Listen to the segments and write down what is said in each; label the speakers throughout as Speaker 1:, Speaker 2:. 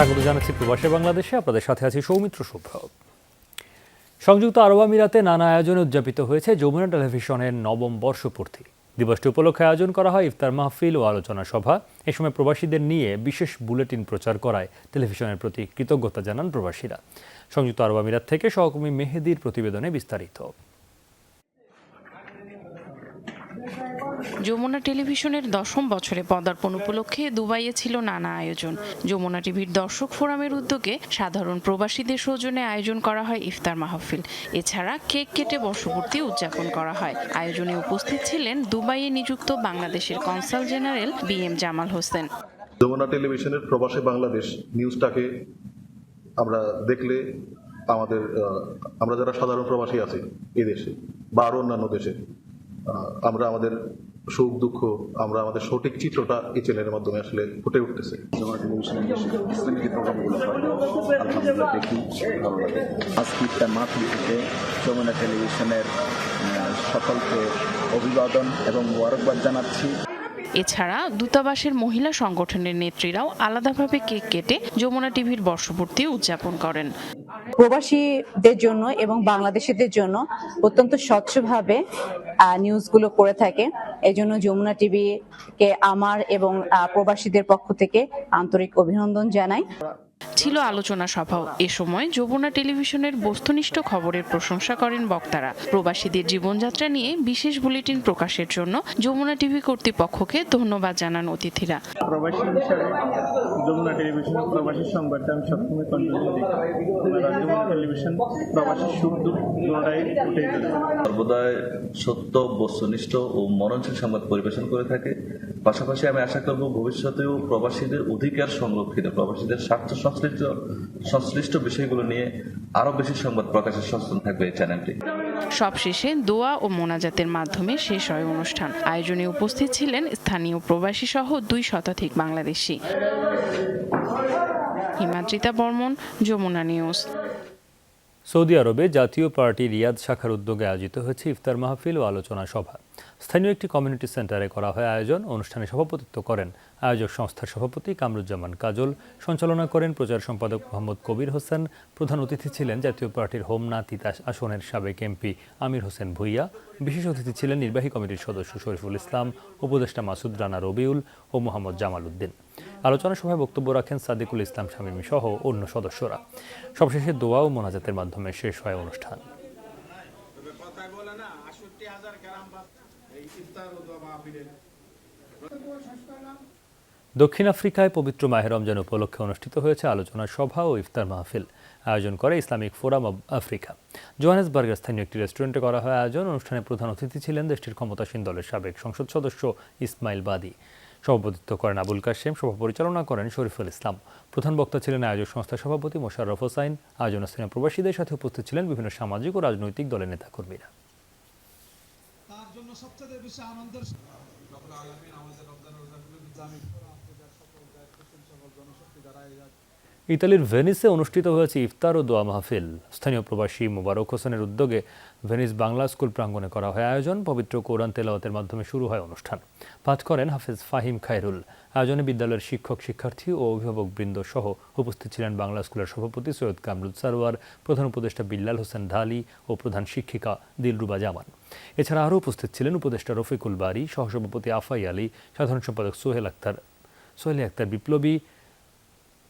Speaker 1: স্বাগত জানাচ্ছি প্রবাসী বাংলাদেশে। আপনাদের সাথে আছি সৌমিত্র শুভ্র সংযুক্ত আরব আমিরাতে নানা আয়োজনে উদযাপিত হয়েছে যমুনা টেলিভিশনের নবম বর্ষপূর্তি। দিবসটি উপলক্ষে আয়োজন করা হয় ইফতার মাহফিল ও আলোচনা সভা। এ সময় প্রবাসীদের নিয়ে বিশেষ বুলেটিন প্রচার করায় টেলিভিশনের প্রতি কৃতজ্ঞতা জানান প্রবাসীরা। সংযুক্ত আরব আমিরাত থেকে সহকর্মী মেহেদির প্রতিবেদনে বিস্তারিত।
Speaker 2: যমুনা টেলিভিশনের দশম বছরে পদার্পণ উপলক্ষে দুবাইয়ে ছিল নানা আয়োজন। যমুনা টিভির দর্শক ফোরামের উদ্যোগে সাধারণ প্রবাসীদের সৌজন্যে আয়োজন করা হয় ইফতার মাহফিল। এছাড়া কেক কেটে বর্ষপূর্তি উদযাপন করা হয়। আয়োজনে উপস্থিত ছিলেন দুবাইয়ে নিযুক্ত বাংলাদেশের consul general B M Jamal Hossain.
Speaker 3: Jamuna টেলিভিশনের প্রবাসী বাংলাদেশ নিউজটাকে আমরা দেখলে আমাদের আমরা যারা সাধারণ প্রবাসী আছি এদেশে বা আরও অন্যান্য দেশে আমরা আমাদের সুখ, দুঃখ, আমরা আমাদের সঠিক চিত্রটা এই চ্যানেলের মাধ্যমে আসলে ফুটে উঠতেছে।
Speaker 4: ইফতার মাহফিল থেকে যমুনা টেলিভিশনের সকলকে অভিবাদন এবং মোবারকবাদ জানাচ্ছি
Speaker 2: এছাড়া দূতাবাসের মহিলা সংগঠনের নেত্রীরাও আলাদাভাবে কেক কেটে যমুনা টিভির বর্ষপূর্তি উদযাপন করেন।
Speaker 5: প্রবাসীদের জন্য এবং বাংলাদেশিদের জন্য অত্যন্ত স্বচ্ছভাবে নিউজগুলো করে থাকে। এই জন্য যমুনা টিভিকে আমার এবং প্রবাসীদের পক্ষ থেকে আন্তরিক অভিনন্দন জানাই।
Speaker 2: ছিল আলোচনা সভাও এ সময় যমুনা টেলিভিশনের বস্তুনিষ্ঠ খবরের প্রশংসা করেন বক্তারা। প্রবাসীদের জীবনযাত্রা নিয়ে বিশেষ বুলেটিন প্রকাশের জন্য যমুনা টিভি কর্তৃপক্ষকে ধন্যবাদ জানান অতিথিরা।
Speaker 6: প্রবাসী হিসাবে যমুনা টেলিভিশন প্রবাসী সংবাদটা আমি সবসময় কন্টিনিউ দেখি। যমুনা টেলিভিশন প্রবাসী সুখ দুঃখ দুটাই উঠে
Speaker 7: সর্বদাই সত্য বস্তুনিষ্ঠ ও মননশীল সংবাদ পরিবেশন করে থাকে। পাশাপাশি আমি আশা করব ভবিষ্যতেও প্রবাসীদের অধিকার সংরক্ষিত, প্রবাসীদের স্বার্থ সংশ্লিষ্ট সংশ্লিষ্ট বিষয়গুলো নিয়ে আরও বেশি সংবাদ প্রকাশের সচেতন থাকবে এই চ্যানেলটি।
Speaker 2: সবশেষে দোয়া ও মোনাজাতের মাধ্যমে শেষ হয় অনুষ্ঠান। আয়োজনে উপস্থিত ছিলেন স্থানীয় প্রবাসী সহ দুই শতাধিক বাংলাদেশি। হিমাদ্রিতা বর্মন, যমুনা নিউজ।
Speaker 1: সৌদি আরবে জাতীয় পার্টি রিয়াদ শাখার উদ্যোগে আয়োজিত হয়েছে ইফতার মাহফিল ও আলোচনা সভা। স্থানীয় একটি কমিউনিটি সেন্টারে করা হয় আয়োজন। অনুষ্ঠানে সভাপতিত্ব করেন আয়োজক সংস্থার সভাপতি কামরুজ্জামান কাজল। সঞ্চালনা করেন প্রচার সম্পাদক মোহাম্মদ কবির হোসেন। প্রধান অতিথি ছিলেন জাতীয় পার্টির হোমনা তিতাস আসনের সাবেক এমপি আমির হোসেন ভুইয়া। বিশেষ অতিথি ছিলেন নির্বাহী কমিটির সদস্য শরীফুল ইসলাম, উপদেষ্টা মাসুদ রানা রবিউল ও মোহাম্মদ জামাল উদ্দিন। আলোচনা সভায় বক্তব্য রাখেন সাদিকুল ইসলাম শামীমি সহ অন্য সদস্যরা। সবশেষে দোয়া ও মোনাজাতের মাধ্যমে শেষ হয় অনুষ্ঠান। দক্ষিণ আফ্রিকায় পবিত্র মাহের রমজান উপলক্ষে অনুষ্ঠিত হয়েছে আলোচনা সভা ও ইফতার মাহফিল। আয়োজন করে ইসলামিক ফোরাম অব আফ্রিকা। জোহানেসবার্গের স্থানীয় একটি রেস্টুরেন্টে করা হয় আয়োজন। অনুষ্ঠানে প্রধান অতিথি ছিলেন দেশটির ক্ষমতাসীন দলের সাবেক সংসদ সদস্য ইসমাইল বাদী। সভাপতিত্ব করেন আবুল কাশেম সভা পরিচালনা করেন শরীফুল ইসলাম। প্রধান বক্তা ছিলেন আয়োজক সংস্থার সভাপতি মোশাররফ হোসাইন। আয়োজন স্থানীয় প্রবাসীদের সাথে উপস্থিত ছিলেন বিভিন্ন সামাজিক ও রাজনৈতিক দলের নেতাকর্মীরা।
Speaker 8: তার জন্য সবচেয়ে বেশি আনন্দের রব্বুল আলামিন আমাদের রমজান রোজাগুলো জামিন আফ্রিকার সকল দায়িত্বশীল সকল জনশক্তি যারা এই
Speaker 1: ইতালির ভেনিসে অনুষ্ঠিত হয়েছে ইফতার ও দোয়া মাহফিল। স্থানীয় প্রবাসী মোবারক হোসেনের উদ্যোগে ভেনিস বাংলা স্কুল প্রাঙ্গণে করা হয় আয়োজন। পবিত্র কোরআন তেলাওয়াতের মাধ্যমে শুরু হয় অনুষ্ঠান। পাঠ করেন হাফেজ ফাহিম খায়রুল। আয়োজনে বিদ্যালয়ের শিক্ষক, শিক্ষার্থী ও অভিভাবক বৃন্দ সহ উপস্থিত ছিলেন বাংলা স্কুলের সভাপতি সৈয়দ কামরুল সারোয়ার, প্রধান উপদেষ্টা বিল্লাল হোসেন ঢালি ও প্রধান শিক্ষিকা দিলরুবা জামান। এছাড়া আরও উপস্থিত ছিলেন উপদেষ্টা রফিকুল বারি, সহসভাপতি আফাই আলী, সাধারণ সম্পাদক সোহেল আক্তার। সোহেল আক্তার বিপ্লবী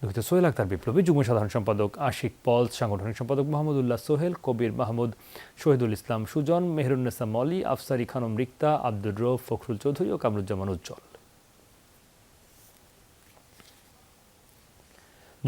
Speaker 1: দুঃখিত সোহেল আক্তার বিপ্লবী যুগ্ম সাধারণ সম্পাদক আশিক পল, সাংগঠনিক সম্পাদক মাহমুদুল্লাহ সোহেল, কবির মাহমুদ, শহীদুল ইসলাম সুজন মেহরুন্নেসা মলি, আফসারি খানম রিক্তা, আব্দুর রৌফ, ফখরুল চৌধুরী ও কামরুজ্জামান উজ্জ্বল।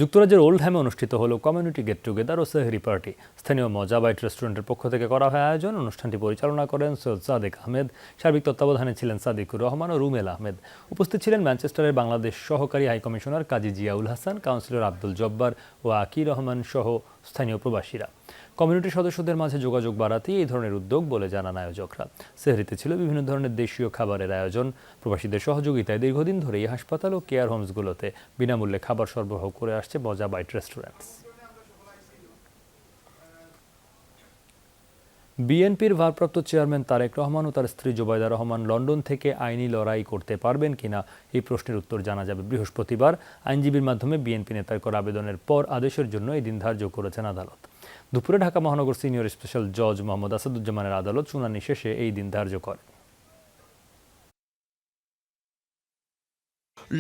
Speaker 1: যুক্তরাজ্যের ওল্ডহ্যামে অনুষ্ঠিত হলো কমিউনিটি গেট টুগেদার ও সেহরি পার্টি। স্থানীয় মজাবাইট রেস্টুরেন্টের পক্ষ থেকে করা হয় আয়োজন। অনুষ্ঠানটি পরিচালনা করেন সৈয়দ সাদেক আহমেদ। সার্বিক তত্ত্বাবধানে ছিলেন সাদিকুর রহমান ও রুমেল আহমেদ। উপস্থিত ছিলেন ম্যানচেস্টারের বাংলাদেশ সহকারী high commissioner Kazi Ziaul Hasan, councillor Abdul Jabbar ও আকির রহমান সহ স্থানীয় প্রবাসীরা। কমিউনিটি সদস্যদের মাঝে যোগাযোগ বাড়াতে এই ধরনের উদ্যোগ বলে জানান আয়োজকরা। সেহরিতে ছিল বিভিন্ন ধরনের দেশীয় খাবারের আয়োজন। প্রবাসীদের সহযোগিতায় দীর্ঘদিন ধরে এই হাসপাতাল ও কেয়ার হোমসগুলোতে বিনামূল্যে খাবার সরবরাহ করে আসছে মজা বাইট রেস্টুরেন্টস। বিএনপির ভারপ্রাপ্ত চেয়ারম্যান তারেক রহমান ও তার স্ত্রী জোবায়দা রহমান লন্ডন থেকে আইনি লড়াই করতে পারবেন কিনা এই প্রশ্নের উত্তর জানা যাবে বৃহস্পতিবার। আইনজীবীর মাধ্যমে বিএনপি নেতার করা আবেদনের পর আদেশের জন্য এই দিন ধার্য করেছেন আদালত। দুপুরে ঢাকা মহানগর সিনিয়র স্পেশাল জজ মোহাম্মদ আসাদুজ্জামানের আদালত শুনানি শেষে এই দিন ধার্য করেন।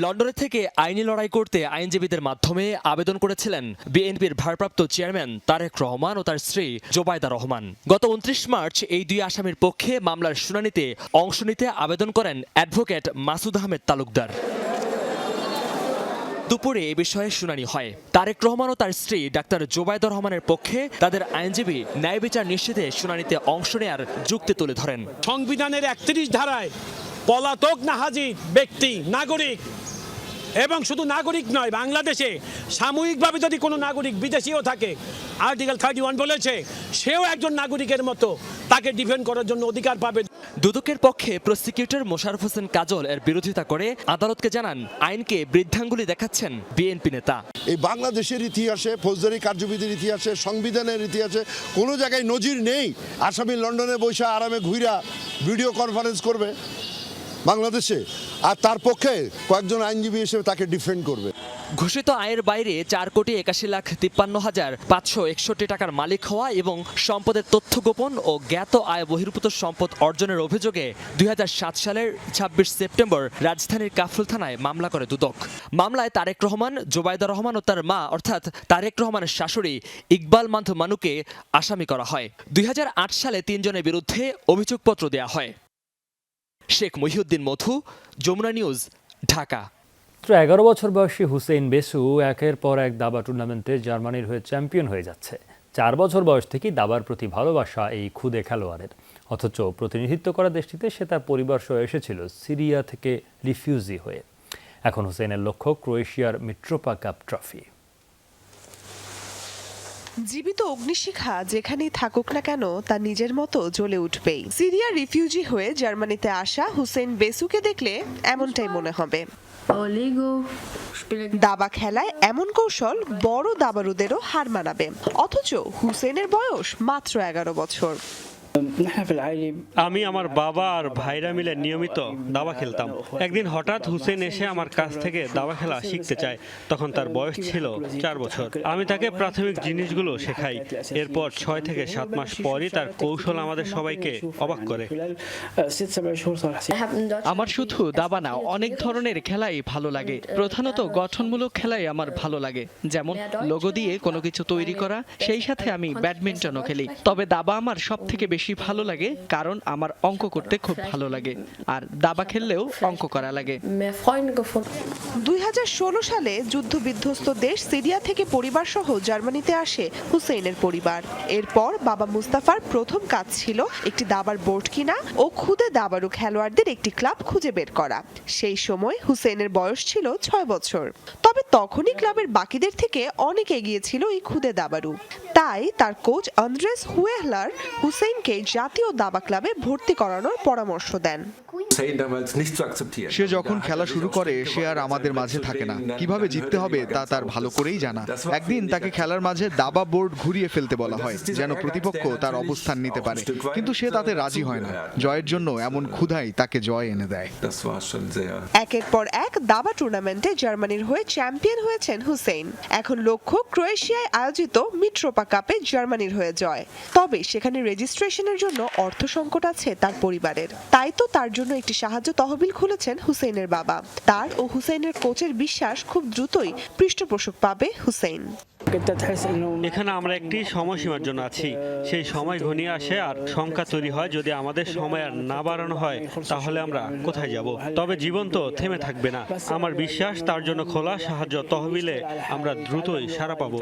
Speaker 9: লন্ডনে থেকে আইনি লড়াই করতে আইনজীবীদের মাধ্যমে আবেদন করেছিলেন বিএনপির ভারপ্রাপ্ত চেয়ারম্যান তারেক রহমান ও তার স্ত্রী জোবায়দা রহমান। গত উনত্রিশ মার্চ এই দুই আসামির পক্ষে মামলার শুনানিতে অংশ নিতে আবেদন করেন অ্যাডভোকেট মাসুদ আহমেদ তালুকদার। দুপুরে এ বিষয়ে শুনানি হয়। তারেক রহমান ও তার স্ত্রী ডাক্তার জোবায়দা রহমানের পক্ষে তাদের আইনজীবী ন্যায় বিচার নিশ্চিতে শুনানিতে অংশ নেয়ার যুক্তি তুলে ধরেন।
Speaker 10: সংবিধানের একত্রিশ ধারায় পলাতক না হাজির ব্যক্তি, নাগরিক এবং শুধু নাগরিক নয় বাংলাদেশে সাময়িকভাবে যদি কোনো নাগরিক বিদেশিও থাকে আর্টিকেল থার্টি ওয়ান বলেছে সেও একজন নাগরিকের মতো তাকে ডিফেন্ড করার জন্য অধিকার পাবে।
Speaker 9: দুদকের পক্ষে প্রসিকিউটর মোশারফ হোসেন কাজল এর বিরোধিতা করে আদালতকে জানান আইনকে বৃদ্ধাঙ্গুলি দেখাচ্ছেন বিএনপি নেতা।
Speaker 11: এই বাংলাদেশের ইতিহাসে ফৌজদারি কার্যবিধির ইতিহাসে সংবিধানের ইতিহাসে কোনো জায়গায় নজির নেই আসামি লন্ডনে বসে আরামে ঘুইরা ভিডিও কনফারেন্স করবে। বাংলাদেশে। আর তার পক্ষে কয়েকজন আইনজীবী হিসেবে তাকে ডিফেন্ড করবে।
Speaker 9: ঘোষিত আয়ের বাইরে চার কোটি একাশি লাখ তিপ্পান্ন হাজার পাঁচশো একষট্টি টাকার মালিক হওয়া এবং সম্পদের তথ্য গোপন ও জ্ঞাত আয় বহির্ভূত সম্পদ অর্জনের অভিযোগে দু হাজার সাত সালের ছাব্বিশ সেপ্টেম্বর রাজধানীর কাফরুল থানায় মামলা করে দুদক। মামলায় তারেক রহমান জোবায়দা রহমান ও তার মা, অর্থাৎ তারেক রহমানের শাশুড়ি ইকবাল মান্থ মানুকে আসামি করা হয়। দুই হাজার আট সালে তিনজনের বিরুদ্ধে অভিযোগপত্র দেওয়া হয়। শেখ মহিউদ্দিন মধু, যমুনা নিউজ, ঢাকা।
Speaker 1: এগারো বছর বয়সী হুসেইন বেসু একের পর এক দাবা টুর্নামেন্টে জার্মানির হয়ে চ্যাম্পিয়ন হয়ে যাচ্ছে। চার বছর বয়স থেকেই দাবার প্রতি ভালোবাসা এই ক্ষুদে খেলোয়াড়ের। অথচ প্রতিনিধিত্ব করা দেশটিতে সে তার পরিবার সহ এসেছিল সিরিয়া থেকে রিফিউজি হয়ে। এখন হুসেইনের লক্ষ্য ক্রোয়েশিয়ার মিট্রোপা কাপ ট্রফি।
Speaker 12: জীবিত অগ্নিশিখা যেখানেই থাকুক না কেন, তা নিজের মতো জ্বলে উঠবেই। সিরিয়া রিফিউজি হয়ে জার্মানিতে আসা হুসেন বেসুকে দেখলে এমনটাই মনে হবে। দাবা খেলায় এমন কৌশল বড় দাবারুদেরও হার মানাবে। অথচ হুসেনের বয়স মাত্র এগারো বছর।
Speaker 6: আমি আমার বাবা আর ভাইরা মিলে নিয়মিত দাবা খেলতাম। একদিন হঠাৎ হুসেন এসে আমার কাছ থেকে দাবা খেলা শিখতে চায়। তখন তার বয়স ছিল চার বছর। আমি তাকে প্রাথমিক জিনিসগুলো শেখাই। এরপর ছয় থেকে সাত মাস পরই তার কৌশল আমাদের সবাইকে অবাক করে।
Speaker 13: আমার শুধু দাবা না, অনেক ধরনের খেলাই ভালো লাগে। প্রধানত গঠনমূলক খেলাই আমার ভালো লাগে। যেমন লোগো দিয়ে কোনো কিছু তৈরি করা, সেই সাথে আমি ব্যাডমিন্টনও খেলি। তবে দাবা আমার সব থেকে বেশি ভালো লাগে কারণ আমার অঙ্ক করতে খুব ভালো লাগে। আর দাবা খেললেও অঙ্ক করা লাগে।
Speaker 12: দুই হাজার ষোলো সালে যুদ্ধ বিধ্বস্ত দেশ সিরিয়া থেকে পরিবার সহ জার্মানিতে আসে হুসেইনের পরিবার। এরপর বাবা মুস্তাফার প্রথম কাজ ছিল একটি দাবার বোর্ড কিনা ও খুদে দাবারু খেলোয়াড়দের একটি ক্লাব খুঁজে বের করা। সেই সময় হুসেইনের বয়স ছিল ছয় বছর। তখনই ক্লাবের বাকিদের থেকে অনেক এগিয়ে ছিল এই খুদে দাবারু। তাই তার কোচ আন্দ্রেস হুয়েহলার হুসেইনকে জাতীয় দাবা ক্লাবে ভর্তি করানোর পরামর্শ দেন।
Speaker 14: সে যখন খেলা শুরু করে সে আর আমাদের মাঝে থাকে না। কীভাবে জিততে হবে তা তার ভালো করেই জানা। একদিন তাকে খেলার মাঝে দাবা বোর্ড ঘুরিয়ে ফেলতে বলা হয় যেন প্রতিপক্ষ তার অবস্থান নিতে পারে। কিন্তু সে তাতে রাজি হয় না। জয়ের জন্য এমন ক্ষুধাই তাকে জয় এনে দেয়।
Speaker 12: একের পর এক দাবা টুর্নামেন্টে জার্মানির হয়ে চ্যাম্পিয়ন হয়েছেন হুসেইন। এখন লক্ষ্য ক্রোয়েশিয়ায় আয়োজিত মিট্রোপা কাপে জার্মানির হয়ে জয়। তবে সেখানে রেজিস্ট্রেশনের জন্য অর্থ সংকট আছে তার পরিবারের। তাই তো তার জন্য একটি সাহায্য তহবিল খুলেছেন হুসেইনের বাবা। তার ও হুসেইনের কোচের বিশ্বাস খুব দ্রুতই পৃষ্ঠপোষক পাবে হুসেইন।
Speaker 6: এখানে আমরা একটি সময়সীমার জন্য আছি। সেই সময় ঘনিয়ে আসে আর শঙ্কা তৈরি হয়। যদি আমাদের সময় আর না বাড়ানো হয় তাহলে আমরা কোথায় যাব? তবে জীবন তো থেমে থাকবে না। আমার বিশ্বাস তার জন্য খোলা সাহায্য তহবিলে আমরা দ্রুতই সারা পাবো।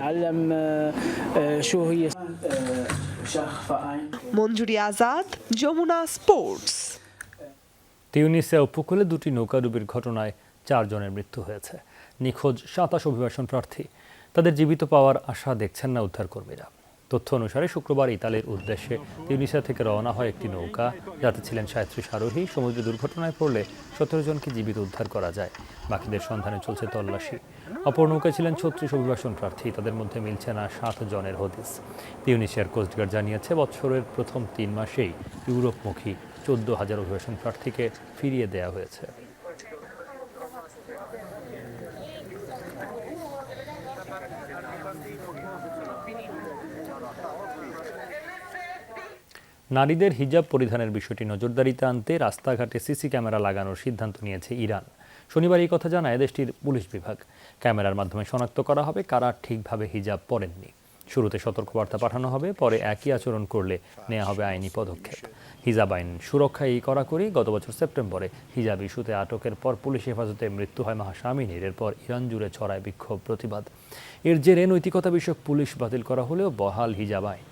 Speaker 12: মঞ্জুরি আজাদ যমুনা স্পোর্টস।
Speaker 1: তিউনিসে উপকূলে দুটি নৌকা নৌকাডুবির ঘটনায় চারজনের মৃত্যু হয়েছে। নিখোঁজ সাতাশ অভিবাসন প্রার্থী। তাদের জীবিত পাওয়ার আশা দেখছেন না উদ্ধারকর্মীরা। তথ্য অনুসারে শুক্রবার ইতালির উদ্দেশ্যে তিউনিসিয়া থেকে রওনা হয় একটি নৌকা। যাতে ছিলেন সাঁত্রিশ আরোহী, সমুদ্রে দুর্ঘটনায় পড়লে সতেরো জনকে জীবিত উদ্ধার করা যায়। বাকিদের সন্ধানে চলছে তল্লাশি। অপর নৌকায় ছিলেন ছত্রিশ অভিবাসন প্রার্থী। তাদের মধ্যে মিলছে না সাত জনের হদিস। তিউনিসিয়ার কোস্টগার্ড জানিয়েছে বছরের প্রথম তিন মাসেই ইউরোপমুখী চোদ্দ হাজার অভিবাসন প্রার্থীকে ফিরিয়ে দেওয়া হয়েছে। নারীদের হিজাব পরিধানের বিষয়টি নজরদারিতে আনতে রাস্তাঘাটে সিসি ক্যামেরা লাগানোর সিদ্ধান্ত নিয়েছে ইরান। শনিবার এই কথা জানায় দেশটির পুলিশ বিভাগ। ক্যামেরার মাধ্যমে শনাক্ত করা হবে কারা ঠিকভাবে হিজাব পরেননি। শুরুতে সতর্কবার্তা পাঠানো হবে, পরে একই আচরণ করলে নেওয়া হবে আইনি পদক্ষেপ। হিজাব আইন সুরক্ষা এই কড়াকড়ি। গত বছর সেপ্টেম্বরে হিজাব ইস্যুতে আটকের পর পুলিশ হেফাজতে মৃত্যু হয় মাহাসামিনীর এরপর ইরান জুড়ে ছড়ায় বিক্ষোভ প্রতিবাদ। এর জেরে নৈতিকতা বিষয়ক পুলিশ বাতিল করা হলেও বহাল হিজাব আইন।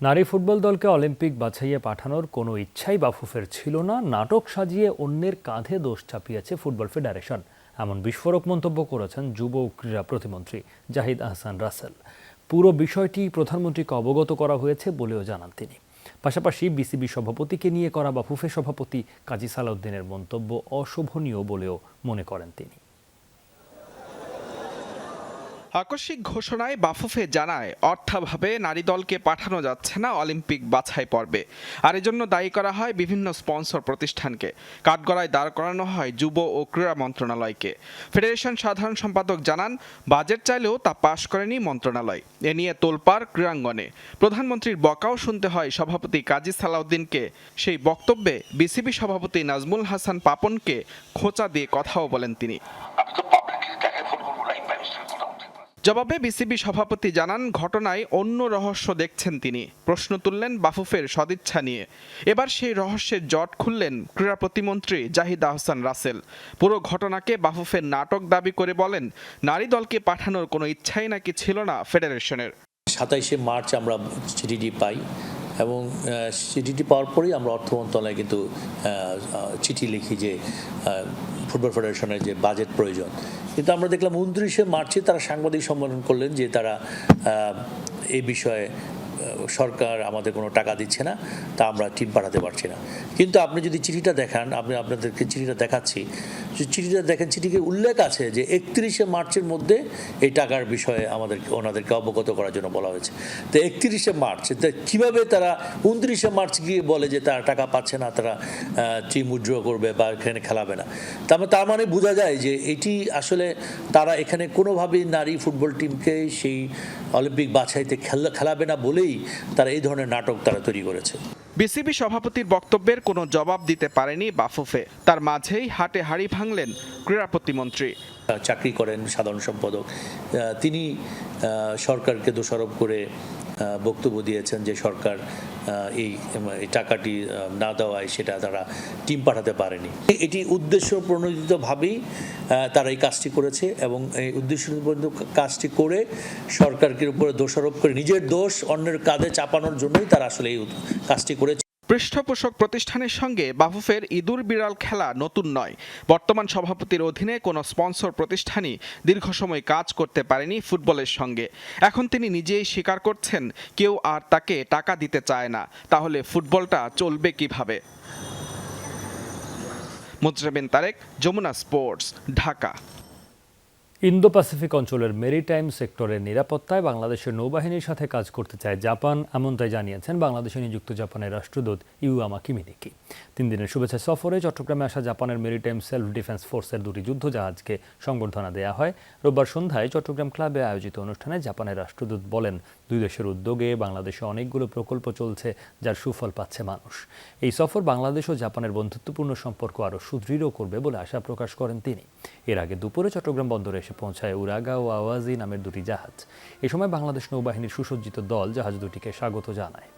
Speaker 1: নারী ফুটবল দলকে অলিম্পিক বাছাইয়ে পাঠানোর কোনো ইচ্ছাই বাফুফের ছিল না। নাটক সাজিয়ে অন্যের কাঁধে দোষ চাপিয়েছে ফুটবল ফেডারেশন। এমন বিস্ফোরক মন্তব্য করেছেন যুব ক্রীড়া প্রতিমন্ত্রী জাহিদ আহসান রাসেল। পুরো বিষয়টি প্রধানমন্ত্রীকে অবগত করা হয়েছে বলেও জানান তিনি। পাশাপাশি বিসিবি সভাপতিকে নিয়ে করা বাফুফে সভাপতি কাজী সালাউদ্দিনের মন্তব্য অশোভনীয় বলেও মনে করেন তিনি।
Speaker 15: আকস্মিক ঘোষণায় বাফুফে জানায়, অর্থাভাবে নারী দলকে পাঠানো যাচ্ছে না অলিম্পিক বাছাই পর্বে। আর এজন্য দায়ী করা হয় বিভিন্ন স্পন্সর প্রতিষ্ঠানকে। কাঠগড়ায় দাঁড় করানো হয় যুব ও ক্রীড়া মন্ত্রণালয়কে। ফেডারেশন সাধারণ সম্পাদক জানান, বাজেট চাইলেও তা পাশ করেনি মন্ত্রণালয়। এ নিয়ে তোলপাড় ক্রীড়াঙ্গনে। প্রধানমন্ত্রীর বকাও শুনতে হয় সভাপতি কাজী সালাউদ্দিনকে। সেই বক্তব্যে বিসিবি সভাপতি নাজমুল হাসান পাপনকে খোঁচা দিয়ে কথাও বলেন তিনি। জবাবে বিসিবি সভাপতি জানান, ঘটনায় অন্য রহস্য দেখছেন তিনি। প্রশ্ন তুললেন বাফুফের সদিচ্ছা নিয়ে। এবার সেই রহস্যের জট খুললেন ক্রীড়া প্রতিমন্ত্রী জাহিদ আহসান রাসেল। পুরো ঘটনাকে বাফুফের নাটক দাবি করে বলেন, নারী দলকে পাঠানোর কোনো ইচ্ছাই নাকি ছিল না ফেডারেশনের।
Speaker 16: সাতাইশে মার্চ আমরা চিঠিটি পাই। এবং চিঠিটি পাওয়ার পরেই আমরা অর্থ মন্ত্রণালয়ে কিন্তু চিঠি লিখি যে ফুটবল ফেডারেশনের যে বাজেট প্রয়োজন। কিন্তু আমরা দেখলাম উনত্রিশে মার্চে তারা সাংবাদিক সম্মেলন করলেন যে তারা এই বিষয়ে সরকার আমাদের কোনো টাকা দিচ্ছে না, তা আমরা টিম পাঠাতে পারছি না। কিন্তু আপনি যদি চিঠিটা দেখান, আমি আপনাদেরকে চিঠিটা দেখাচ্ছি চিঠিটা দেখেন চিঠিকে উল্লেখ আছে যে একত্রিশে মার্চের মধ্যে এই টাকার বিষয়ে আমাদের ওনাদেরকে অবগত করার জন্য বলা হয়েছে। তো একত্রিশে মার্চ, তা কীভাবে তারা উনত্রিশে মার্চ গিয়ে বলে যে তারা টাকা পাচ্ছে না, তারা টিম উইথড্র করবে বা এখানে খেলাবে না? তার তার মানে বোঝা যায় যে এটি আসলে তারা এখানে কোনোভাবেই নারী ফুটবল টিমকে সেই অলিম্পিক বাছাইতে খেলা, খেলাবে না বলেই তারা এই ধরনের নাটক তারা তৈরি করেছে।
Speaker 15: বিসিবি সভাপতির বক্তব্যের কোনো জবাব দিতে পারেনি বাফুফে। তার মাঝেই হাটে হাড়ি ভাঙলেন ক্রীড়া প্রতিমন্ত্রী।
Speaker 16: চাকরি করেন সাধারণ সম্পাদক। তিনি আহ, সরকারকে দোষারোপ করে বক্তব্য দিয়েছেন যে সরকার এই টাকাটি না দেওয়ায় সেটা তারা টিম পাঠাতে পারেনি। এটি উদ্দেশ্য প্রণোদিতভাবেই তারা এই কাজটি করেছে এবং এই উদ্দেশ্য কাজটি করে সরকারকে উপরে দোষারোপ করে নিজের দোষ অন্যের কাঁধে চাপানোর জন্যই তারা আসলে এই কাজটি করেছে।
Speaker 15: পৃষ্ঠপোষক প্রতিষ্ঠানের সঙ্গে বাফুফের ইঁদুর বিড়াল খেলা নতুন নয়। বর্তমান সভাপতির অধীনে কোনো স্পন্সর প্রতিষ্ঠানই দীর্ঘ সময় কাজ করতে পারেনি ফুটবলের সঙ্গে। এখন তিনি নিজেই স্বীকার করছেন, কেউ আর তাকে টাকা দিতে চায় না। তাহলে ফুটবলটা চলবে কীভাবে? Mujrabin Tarek, Jamuna sports, Dhaka.
Speaker 1: Indo Pacific অঞ্চলের মেরিটাইম সেক্টরের নিরাপত্তায় বাংলাদেশের নৌবাহিনীর সাথে কাজ করতে চায় জাপান, এমনটাই জানিয়েছেন বাংলাদেশে নিযুক্ত জাপানের রাষ্ট্রদূত ইউয়ামা কিমিনিকি তিন দিনের শুভেচ্ছা সফরে চট্টগ্রামে আসা জাপানের মেরিটাইম সেলফ ডিফেন্স ফোর্সের দুটি যুদ্ধজাহাজকে সংবর্ধনা দেওয়া হয়। রোববার সন্ধ্যায় চট্টগ্রাম ক্লাবে আয়োজিত অনুষ্ঠানে জাপানের রাষ্ট্রদূত বলেন দুই দেশের উদ্যোগে বাংলাদেশে অনেকগুলো প্রকল্প চলছে যার সুফল পাচ্ছে মানুষ। এই সফর বাংলাদেশ ও জাপানের বন্ধুত্বপূর্ণ সম্পর্ক আরও সুদৃঢ় করবে বলে আশা প্রকাশ করেন তিনি। এর আগে দুপুরে চট্টগ্রাম বন্দরে এসে পৌঁছায় উরাগা ও আওয়াজি নামের দুটি জাহাজ। এ সময় বাংলাদেশ নৌবাহিনীর সুসজ্জিত দল জাহাজ দুটিকে স্বাগত জানায়।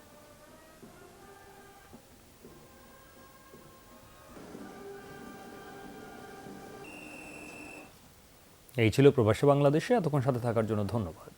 Speaker 1: এই ছিল প্রবাসী বাংলাদেশে। এতক্ষণ সাথে থাকার জন্য ধন্যবাদ।